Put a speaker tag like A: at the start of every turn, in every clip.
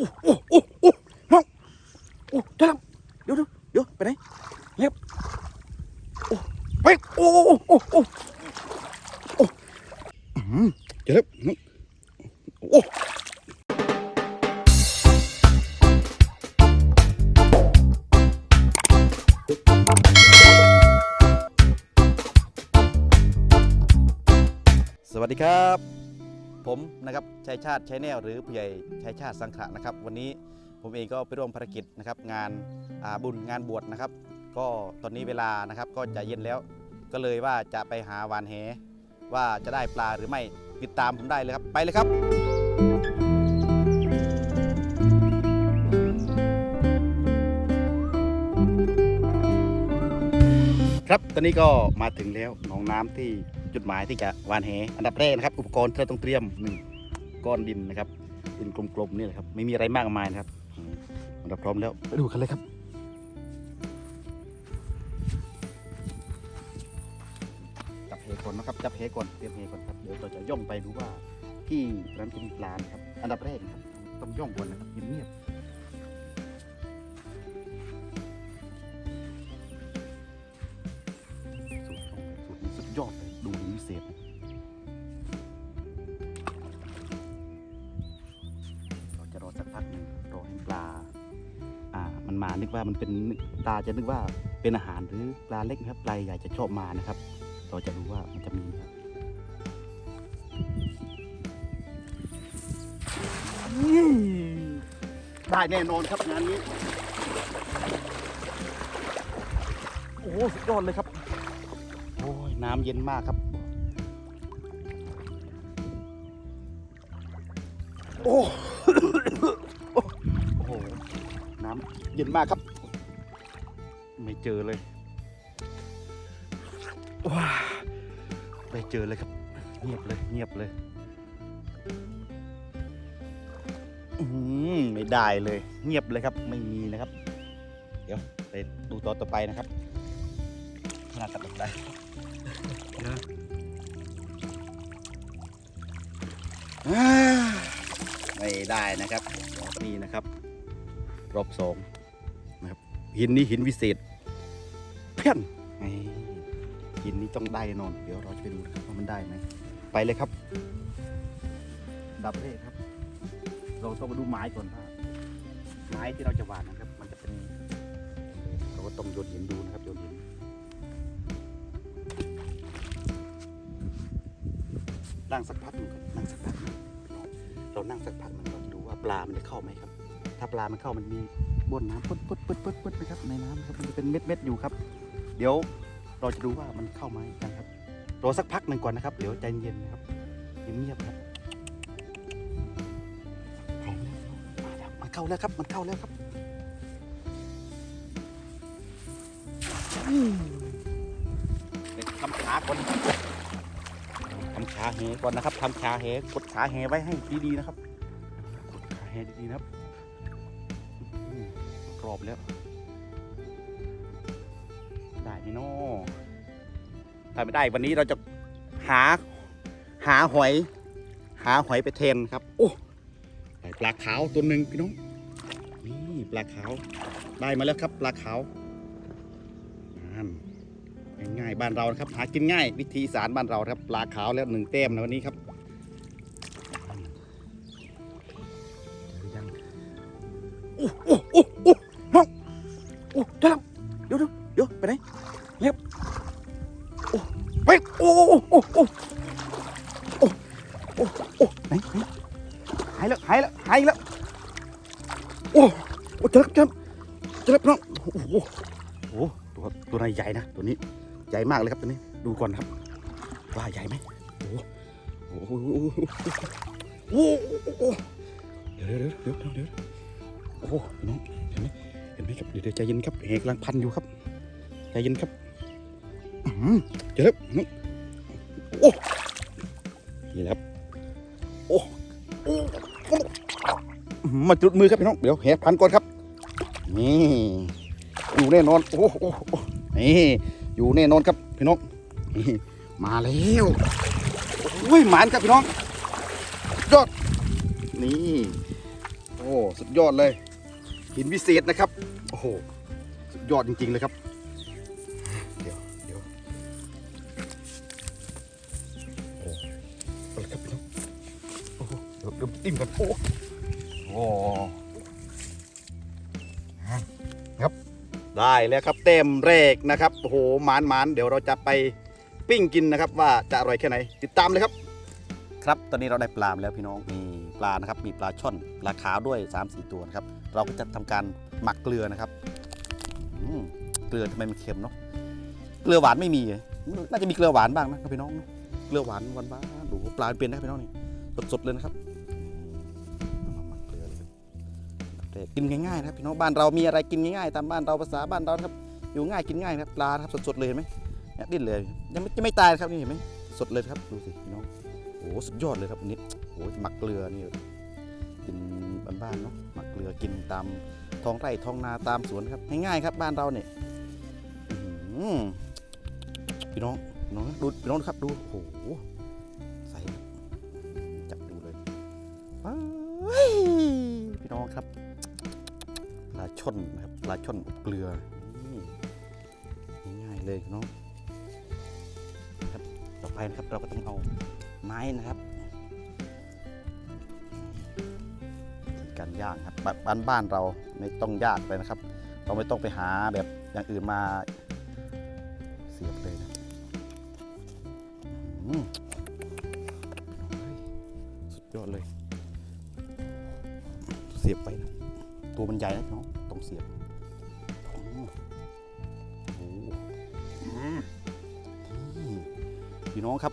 A: อ้โอ้โอ้โอ้น้องโอ้เดี๋ยวเดี๋ยวเดี๋ยวเดี๋ยวไปไหนเงียบโอ้ไปโอ้โอ้โอ้โอ้โอ้เดี๋ยวน้องโอ้สวัสดีครับ ผมนะครับชัยชาติชัยแนวหรือผู้ใหญ่ชัยชาติสังขะนะครับ วันนี้ผมเองก็ไปร่วมภารกิจนะครับงานาบุญงานบวชนะครับ ก็ตอนนี้เวลานะครับก็จะเย็นแล้ว ก็เลยว่าจะไปหาวานแหว่าจะได้ปลาหรือไม่ติดตามผมได้เลยครับไปเลยครับครับ ตอนนี้ก็มาถึงแล้วหนองน้ำที่ จุดหมายที่จะหวานแหอันดับแรกนะครับ อุปกรณ์ที่เราต้องเตรียมหนึ่งก้อนดินนะครับดินกลมๆนี่แหละครับไม่มีอะไรมากมายนะครับอืมเราพร้อมแล้วไปดูกันเลยครับจับเฮก่อนนะครับจับเฮก่อนเตรียมเฮก่อนครับเดี๋ยวเราจะย่องไปดูว่าที่ร้านจะมีปลานะครับ อันดับแรกนะครับต้องย่องก่อนนะครับเงียบๆ มันมา นึกว่ามันเป็นตาจะนึกว่าเป็นอาหารหรือปลาเล็กนะครับปลาใหญ่จะชอบมานะครับ เราจะรู้ว่ามันจะมีครับได้แน่นอนครับงานนี้ โอ้โหสุดยอดเลยครับ โอ้ยน้ำเย็นมากครับ โอ้ ย็นมากครับ ไม่เจอเลยว้าไม่เจอเลยครับ เงียบเลยเงียบเลยอืมไม่ได้เลย เงียบเลยครับ ไม่มีนะครับ เดี๋ยวไปดูตอนต่อไปนะครับขนาดตัดออกได้นะอ่าไม่ได้นะครับนี่นะครับ รอบสองนะครับ หินนี้หินวิเศษ เพี้ยนหินนี้ต้องได้แน่นอน เดี๋ยวเราจะไปดูนะครับว่ามันได้ไหมไปเลยครับ ดับเลขครับ เราต้องมาดูไม้ก่อนว่าไม้ที่เราจะหวานนะครับ มันจะเป็นเราก็ต้องโยนหินดูนะครับโยนหินนั่งสักพักหนึงครับนั่งสักพักนึงเรานั่งสักพักหนึงเราจะดูว่าปลามันจะเข้าไหมครับ ถ้าปลามันเข้ามันมี บนน้ำปึ๊ดปึ๊ดปึ๊ดปึ๊ดปึ๊ดนะครับในน้ำครับมันจะเป็นเม็ดเม็ดอยู่ครับ เดี๋ยวเราจะดูว่ามันเข้าไหมกันครับรอสักพักหนึ่งก่อนนะครับ เดี๋ยวใจเย็นนะครับเงียบๆครับพร้อมแล้วมาแล้วมันเข้าแล้วครับ มันเข้าแล้วครับอืมเดี๋ยวทำขาก่อนทำขาแหก่อนนะครับทำขาแหกดขาแหไว้ให้ดีๆนะครับกดขาแหดีๆนะครับ กรอบแล้ว ได้ไหมโน่ถ้าไม่ได้วันนี้เราจะหาหาหอย หาหอยไปเทนครับ โอ้ได้ปลาขาวตัวหนึ่งพี่น้องนี่ปลาขาว ได้มาแล้วครับปลาขาวนั่นง่ายๆบ้านเรานะครับ หากินง่าย วิธีอีสารบ้านเราครับปลาขาวแล้วหนึ่งแต้มนะวันนี้ครับเจอยังโอ้โอ้โอ้ โอ้เจอแล้วเจอแล้วเจอแล้วน้องโอ้โหโอ้ตัวตัวไหนใหญ่นะตัวนี้ใหญ่มากเลยครับตัวนี้ดูก่อนครับ ว่าใหญ่ไหมโอ้โหโอ้โหโอ้โหเดี๋ยวเดี๋ยวเดี๋ยวเดี๋ยวเดี๋ยวโอ้โหน้องเห็นไหมเห็นไหมครับเดี๋ยวเดี๋ยวใจเย็นครับเหกำลังพันอยู่ครับใจเย็นครับอื้อหือเจอแล้วน้องโอ้นี่แหละครับโอ้โอ้โอ้อื้อหือมาจุดมือครับพี่น้องเดี๋ยวแหกพันก่อนครับ นี่ อยู่แน่นอน โอ้โอ้โอ้นี่ อยู่แน่นอนครับพี่น้องมาแล้วโอ้ยหมานครับพี่น้อง ยอด นี่ โอ้ สุดยอดเลย หินวิเศษนะครับ โอ้โห สุดยอดจริง ๆ เลยครับ เดี๋ยวเดี๋ยวโอ้เอาละครับพี่น้อง โอ้โหเดี๋ยวเดี๋ยวติ้มกันโอ้โอ้ ได้แล้วครับเต็มแรกนะครับโอ้โหหมานหมานเดี๋ยวเราจะไปปิ้งกินนะครับ ว่าจะอร่อยแค่ไหน ติดตามเลยครับ ครับตอนนี้เราได้ปลาแล้วพี่น้องมีปลานะครับ มีปลาช่อนปลาขาวด้วย 3-4 ตัวนะครับ เราก็จะทำการหมักเกลือนะครับอืเกลือทำไมมันเค็มเนาะเกลือหวานไม่มีน่าจะมีเกลือหวานบ้างนะพี่น้องเกลือหวานวานบ้าดูปลาเป็นนะพี่น้องนี่สดๆเลยนะครับ แต่กินง่ายๆนะครับพี่น้องบ้านเรามีอะไรกินง่ายๆตามบ้านเราภาษาบ้านเราครับอยู่ง่ายกินง่ายนะครับปลาครับสดๆเลยเห็นไหมเนี่ยดิ้นเลยยังไม่ยังไม่ตายครับนี่เห็นไหมสดเลยครับดูสิพี่น้องโอ้สุดยอดเลยครับอันนี้โอ้หมักเกลือนี่กินบ้านๆเนาะหมักเกลือกินตามท้องไร่ท้องนาตามสวนครับง่ายๆครับบ้านเราเนี่ยพี่น้องน้องดูพี่น้องครับดูโอ้โห องครับปลาช่อนนะครับปลาช่อนอบเกลือนี่ง่ายๆเลยพี่น้องครับต่อไปนะครับเราก็ต้องเอาไม้นะครับการย่างครับบบ้านบ้านเราไม่ต้องยากเลยนะครับ เราไม่ต้องไปหาแบบอย่างอื่นมาเสียบเลยนะอืมเฮ้ยสุดยอดเลย เสียบไปนะตัวมันใหญ่นะน้องต้องเสียบอืมโอ้โหอืมนี่พี่น้องครับ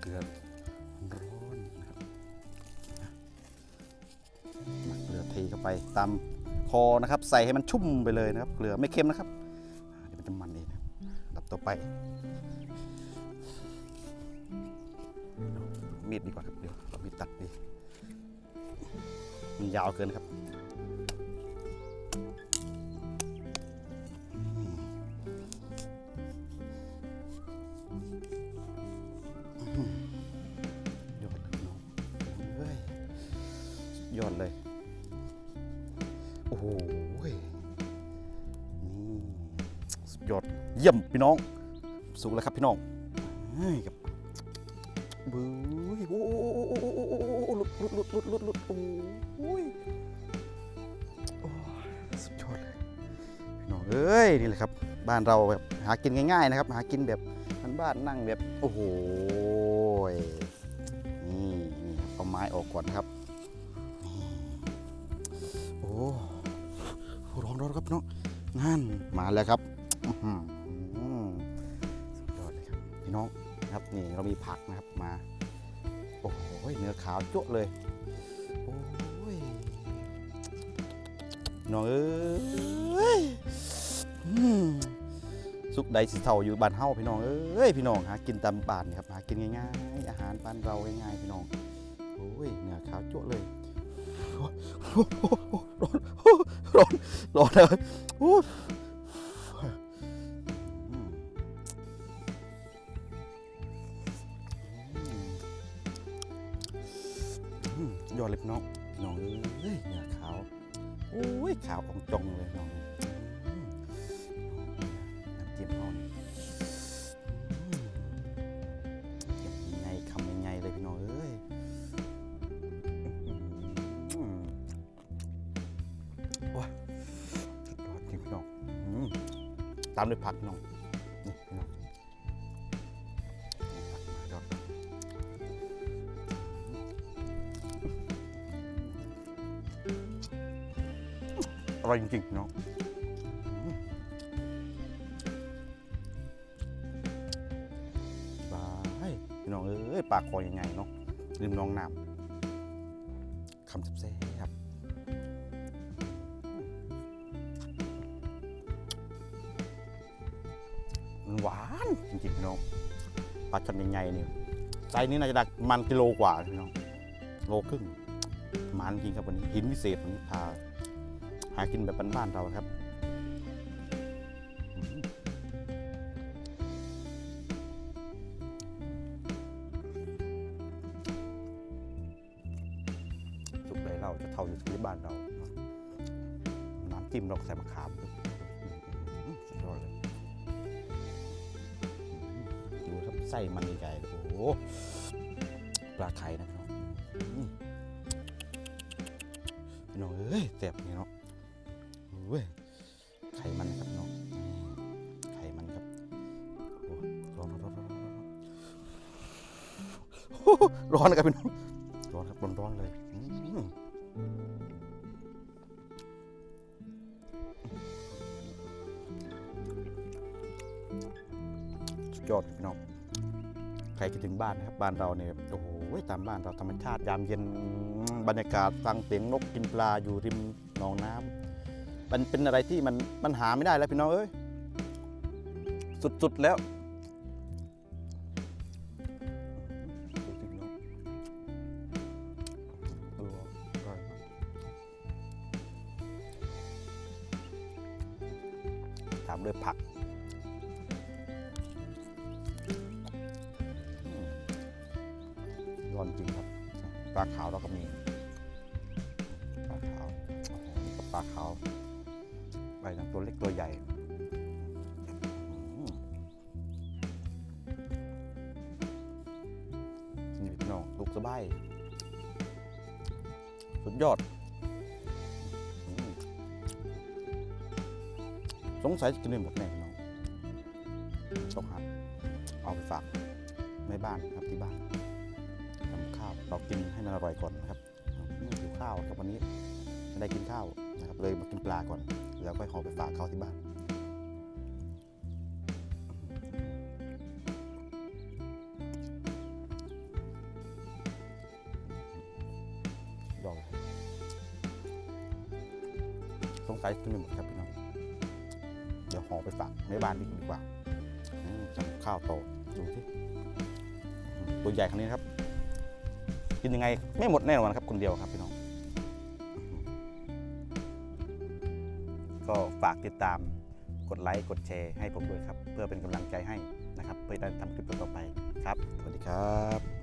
A: เกลือร้อนนะครับเกลือเทเข้าไปตามคอนะครับ ใส่ให้มันชุ่มไปเลยนะครับ เกลือไม่เค็มนะครับ เดี๋ยวมันจะมันเองนะครับดับต่อไป มีดดีกว่าครับเดี๋ยวเอามีดตัดดีมันยาวเกินครับยอดเลยน้องเฮ้ยยอดเลยโอ้โหยนี่สุดยอด เยี่ยมพี่น้องสุกแล้วครับพี่น้องเฮ้ยกับ บื้ยโอ้โหหลุดหลุดหลุดหลุดหลุดหลุดโอ้ยโอ้ยสุดยอดเลยพี่น้องเอ้ยนี่แหละครับ บ้านเราแบบหากินง่ายๆนะครับ หากินแบบบ้านนั่งแบบโอ้โหนี่นี่เอาไม้ออกก่อนครับโอ้ร้อนร้อนครับพี่น้องนั่นมาแล้วครับสุดยอดเลยครับพี่น้อง นะครับ นี่เรามีผักนะครับมา โอ้โหเนื้อขาวโจ๊ะเลย โอ้ยพี่น้องเอ้ยสุกใดสิเท่าอยู่บ้านเฮาพี่น้องเอ้ยพี่น้องหากินตามบ้านนี่ครับหากินง่ายๆอาหารบ้านเราง่ายๆพี่น้องโอ้ยเนื้อขาวโจ๊ะเลยโอ้ยร้อนร้อนร้อนเลย ตามด้วยผักน้องนี่พี่น้องนี่ผักมายอร่อยจริงๆเนาะอืมบายพี่น้องเอ้ยปลาคอยังไงเนาะริมน้องน้ำคำแซ่ หวานจริงๆน้องปลาชนใหญ่ๆนี่ไซนี้น่าจะดักมันกิโลกว่าพี่น้องโลครึ่งมันจริงครับวันนี้หินวิเศษผมพาหากินแบบบ้านๆเราครับจุกเลยเราจะเท่าอยู่ที่บ้านเรา น้ำจิ้มเราใส่มะขาม ไส้มันใหญ่โอ้โหปลาไข่นะครับอื้อพี่น้องเอ้ยแซ่บนี่เนาะเว้ยไข่มันครับน้องไข่มันครับโอ้ร้อนร้อนร้อนร้อนร้อนโหร้อนนะครับพี่น้องร้อนครับร้อนร้อนเลยสุดยอดพี่น้อง ใครคิดถึงบ้านนะครับบ้านเราเนี่ยโอ้โหตามบ้านเราธรรมชาติยามเย็นบรรยากาศฟังเสียงนกกินปลาอยู่ริมหนองน้ำมันเป็นอะไรที่มันมันหาไม่ได้แล้วพี่น้องเอ้ยสุดๆแล้วาขาวใบทั้งตัวเล็กตัวใหญ่นี่พี่น้องลูกสบาย สุดยอด สงสัยจะกินไม่หมดแน่น้องต้องหาเอาไปฝากในบ้านครับที่บ้านทำข้าวเรากินให้มันอร่อยก่อนนะครับอืมหิวข้าวครับวันนี้ ไม่ได้กินข้าวนะครับเลยมากินปลาก่อน แล้วก็ห่อไปฝากเขาที่บ้านยอดเลยสงสัยกินไม่หมดครับพี่น้องเดี๋ยวห่อไปฝากในบ้านดีกว่าอืมทำข้าวโตดูสิตัวใหญ่ขนาดนี้นะครับ กินยังไงไม่หมดแน่นอนครับคนเดียวครับพี่น้อง ก็ฝากติดตามกดไลค์กดแชร์ให้ผมด้วยครับ เพื่อเป็นกำลังใจให้นะครับ เพื่อได้ทำคลิปต่อไปครับ สวัสดีครับ